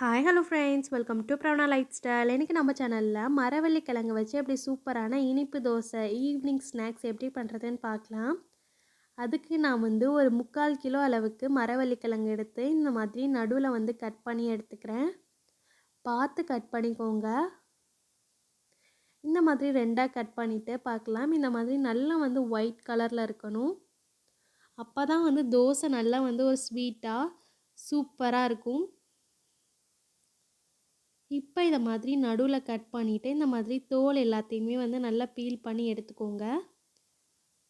Hi hello friends welcome to Pravana light style இன்றைக்கி நம்ம சேனலில் மரவள்ளி கிழங்கு வச்சு எப்படி சூப்பரான இனிப்பு தோசை ஈவினிங் ஸ்நாக்ஸ் எப்படி பண்ணுறதுன்னு பார்க்கலாம். அதுக்கு நான் வந்து ஒரு முக்கால் கிலோ அளவுக்கு மரவள்ளி கிழங்கு எடுத்து இந்த மாதிரி நடுவில் வந்து கட் பண்ணி எடுத்துக்கிறேன். பார்த்து கட் பண்ணிக்கோங்க. இந்த மாதிரி ரெண்டாக கட் பண்ணிவிட்டு பார்க்கலாம். இந்த மாதிரி நல்லா வந்து ஒயிட் கலரில் இருக்கணும். அப்போ தான் வந்து தோசை நல்லா வந்து ஒரு ஸ்வீட்டாக சூப்பராக இருக்கும். இப்போ இதை மாதிரி நடுவில் கட் பண்ணிவிட்டு இந்த மாதிரி தோல் எல்லாத்தையுமே வந்து நல்லா பீல் பண்ணி எடுத்துக்கோங்க.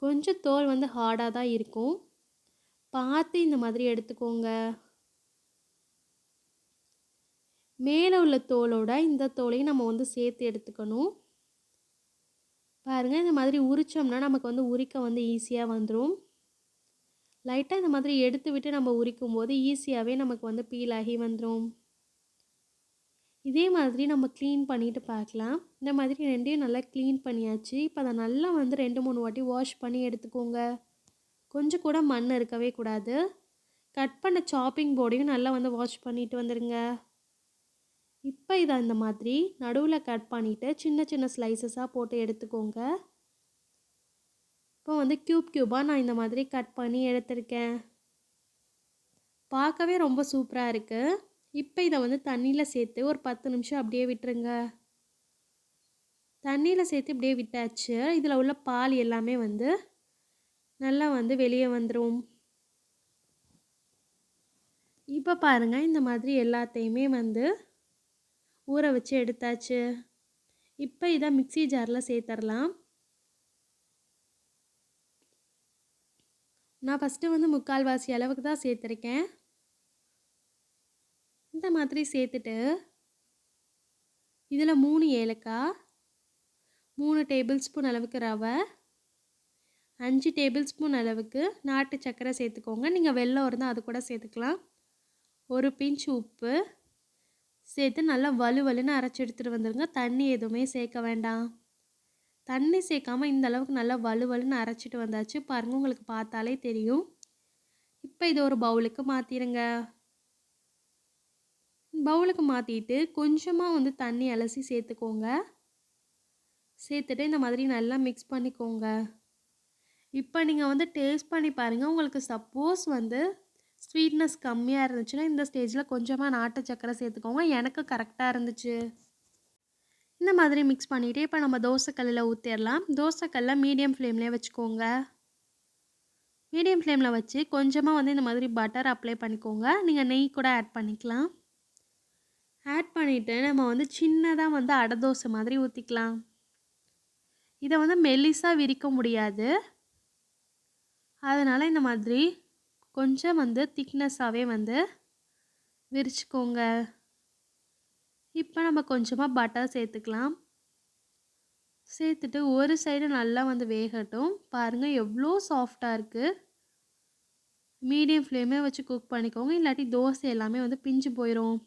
கொஞ்சம் தோல் வந்து ஹார்டாக தான் இருக்கும். பார்த்து இந்த மாதிரி எடுத்துக்கோங்க. மேலே உள்ள தோலோட இந்த தோலையும் நம்ம வந்து சேர்த்து எடுத்துக்கணும். பாருங்கள் இந்த மாதிரி உரித்தோம்னா நமக்கு வந்து உரிக்க வந்து ஈஸியாக வந்துடும் லைட்டாக இந்த மாதிரி எடுத்து விட்டு நம்ம உரிக்கும் போது ஈஸியாகவே நமக்கு வந்து பீல் ஆகி வந்துடும் இதே மாதிரி நம்ம க்ளீன் பண்ணிவிட்டு பார்க்கலாம். இந்த மாதிரி ரெண்டையும் நல்லா க்ளீன் பண்ணியாச்சு. இப்போ அதை நல்லா வந்து ரெண்டு மூணு வாட்டி வாஷ் பண்ணி எடுத்துக்கோங்க. கொஞ்சம் கூட மண் இருக்கவே கூடாது. கட் பண்ண சாப்பிங் போர்டையும் நல்லா வந்து வாஷ் பண்ணிட்டு வந்துடுங்க இப்போ இதை அந்த மாதிரி நடுவில் கட் பண்ணிவிட்டு சின்ன சின்ன ஸ்லைசஸாக போட்டு எடுத்துக்கோங்க. இப்போ வந்து க்யூப் க்யூபாக நான் இந்த மாதிரி கட் பண்ணி எடுத்திருக்கேன். பார்க்கவே ரொம்ப சூப்பராக இருக்குது இப்போ இதை வந்து தண்ணியில் சேர்த்து ஒரு பத்து நிமிஷம் அப்படியே விட்டுருங்க. தண்ணியில் சேர்த்து இப்படியே விட்டாச்சு. இதில் உள்ள பால் எல்லாமே வந்து நல்லா வந்து வெளியே வந்துடும் இப்போ பாருங்கள் இந்த மாதிரி எல்லாத்தையுமே வந்து ஊற வச்சு எடுத்தாச்சு. இப்போ இதை மிக்சி ஜாரில் சேர்த்துடலாம் நான் ஃபஸ்ட்டு வந்து முக்கால்வாசி அளவுக்கு தான் சேர்த்துருக்கேன் இந்த மாதிரி சேர்த்துட்டு? இதில் மூணு ஏலக்காய் மூணு டேபிள் ஸ்பூன் அளவுக்கு ரவை அஞ்சு டேபிள் ஸ்பூன் அளவுக்கு நாட்டு சர்க்கரை சேர்த்துக்கோங்க. நீங்கள் வெள்ளம் இருந்தால் அது கூட சேர்த்துக்கலாம். ஒரு பிஞ்ச் உப்பு சேர்த்து நல்லா வலுவலுன்னு அரைச்சி எடுத்துகிட்டு வந்துடுங்க தண்ணி எதுவுமே சேர்க்க வேண்டாம். தண்ணி சேர்க்காமல் இந்த அளவுக்கு நல்லா வலுவலுன்னு அரைச்சிட்டு வந்தாச்சு. பாருங்கள் உங்களுக்கு பார்த்தாலே தெரியும். இப்போ இதை ஒரு பவுலுக்கு மாற்றிடுங்க பவுலுக்கு மாற்றிட்டு கொஞ்சமாக வந்து தண்ணி அலசி சேர்த்துக்கோங்க. சேர்த்துட்டு இந்த மாதிரி நல்லா மிக்ஸ் பண்ணிக்கோங்க. இப்போ நீங்கள் வந்து டேஸ்ட் பண்ணி பாருங்கள் உங்களுக்கு சப்போஸ் வந்து ஸ்வீட்னஸ் கம்மியாக இருந்துச்சுன்னா இந்த ஸ்டேஜில் கொஞ்சமாக நாட்டு சக்கரை சேர்த்துக்கோங்க. எனக்கு கரெக்டாக இருந்துச்சு. இந்த மாதிரி மிக்ஸ் பண்ணிவிட்டு இப்போ நம்ம தோசைக்கல்லில் ஊற்றிடலாம் தோசைக்கல்ல மீடியம் ஃப்ளேம்லேயே வச்சுக்கோங்க. மீடியம் ஃப்ளேமில் வச்சு கொஞ்சமாக வந்து இந்த மாதிரி பட்டர் அப்ளை பண்ணிக்கோங்க. நீங்கள் நெய் கூட ஆட் பண்ணிக்கலாம். பண்ணிவிட்டு நம்ம வந்து சின்னதாக வந்து அடை தோசை மாதிரி ஊற்றிக்கலாம் இதை வந்து மெல்லிஸாக விரிக்க முடியாது. அதனால் இந்த மாதிரி கொஞ்சம் வந்து திக்னஸ்ஸாகவே வந்து விரிச்சுக்கோங்க. இப்போ நம்ம கொஞ்சமாக பட்டர் சேர்த்துக்கலாம். சேர்த்துட்டு ஒரு சைடு நல்லா வந்து வேகட்டும். பாருங்கள் எவ்வளோ சாஃப்டாக இருக்குது மீடியம் ஃப்ளேமே வச்சு குக் பண்ணிக்கோங்க. இல்லாட்டி தோசை எல்லாமே வந்து பிஞ்சு போயிடும்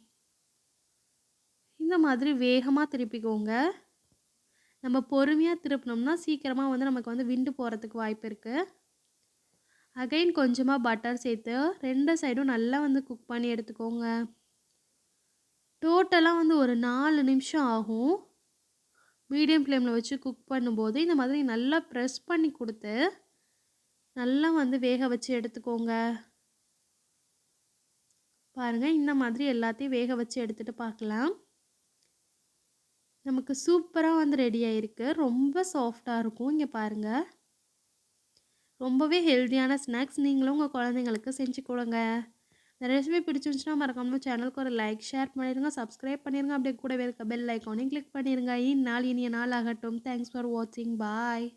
இந்த மாதிரி வேகமாக திருப்பிக்கோங்க. நம்ம பொறுமையாக திருப்பினோம்னா சீக்கிரமாக வந்து நமக்கு வந்து விண்டு போகிறதுக்கு வாய்ப்பு இருக்குது அகைன் கொஞ்சமாக பட்டர் சேர்த்து ரெண்டு சைடும் நல்லா வந்து குக் பண்ணி எடுத்துக்கோங்க. டோட்டலாக வந்து ஒரு நாலு நிமிஷம் ஆகும். மீடியம் ஃப்ளேமில் வச்சு குக் பண்ணும்போது இந்த மாதிரி நல்லா ப்ரெஸ் பண்ணி கொடுத்து நல்லா வந்து வேக வச்சு எடுத்துக்கோங்க. பாருங்கள் இந்த மாதிரி எல்லாத்தையும் வேக வச்சு எடுத்துகிட்டு பார்க்கலாம். நமக்கு சூப்பராக வந்து ரெடி ஆகிருக்கு ரொம்ப சாஃப்டாக இருக்கும். இங்கே பாருங்கள் ரொம்பவே ஹெல்த்தியான ஸ்நாக்ஸ் நீங்களும் உங்கள் குழந்தைங்களுக்கு செஞ்சு கொடுங்க. இந்த ரெசிபி பிடிச்சிருந்துச்சுன்னா மறக்காமல் சேனலுக்கு ஒரு லைக் ஷேர் பண்ணிடுங்க சப்ஸ்கிரைப் பண்ணிடுங்க அப்படியே கூடவே இருக்க பெல் ஐக்கானையும் கிளிக் பண்ணிடுங்க இந்நாள் இனிய நாள் ஆகட்டும். தேங்க்ஸ் ஃபார் வாட்சிங் பாய்